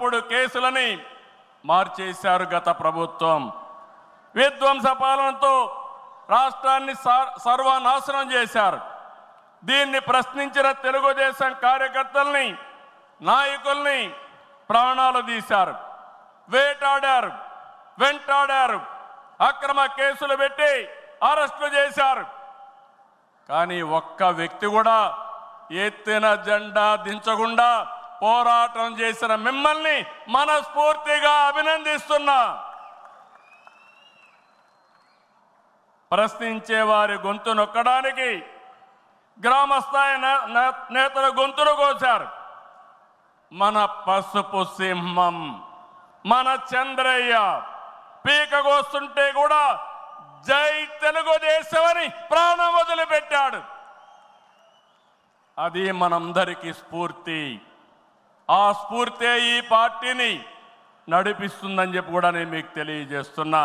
తప్పుడు కేసులని మార్చేశారు గత ప్రభుత్వం. విధ్వంస పాలనతో రాష్ట్రాన్ని సర్వనాశనం చేశారు. దీన్ని ప్రశ్నించిన తెలుగుదేశం కార్యకర్తల్ని నాయకుల్ని ప్రాణాలు తీశారు. వేటాడారు వెంటాడారు అక్రమ కేసులు పెట్టి అరెస్టులు చేశారు. కానీ ఒక్క వ్యక్తి కూడా ఎత్తిన జెండా దించకుండా పోరాటం చేసిన మిమ్మల్ని మనస్ఫూర్తిగా అభినందిస్తున్నా. ప్రశ్నించే వారి గొంతు నొక్కడానికి గ్రామస్థాయి నేతల గొంతులు కోశారు. మన పసుపు సింహం మన చంద్రయ్య పీక కోస్తుంటే కూడా జై తెలుగుదేశం అని ప్రాణం వదిలిపెట్టాడు. అది మనందరికీ స్ఫూర్తి. ఆ స్ఫూర్తే ఈ పార్టీని నడిపిస్తుందని చెప్పి కూడా నేను మీకు తెలియజేస్తున్నా.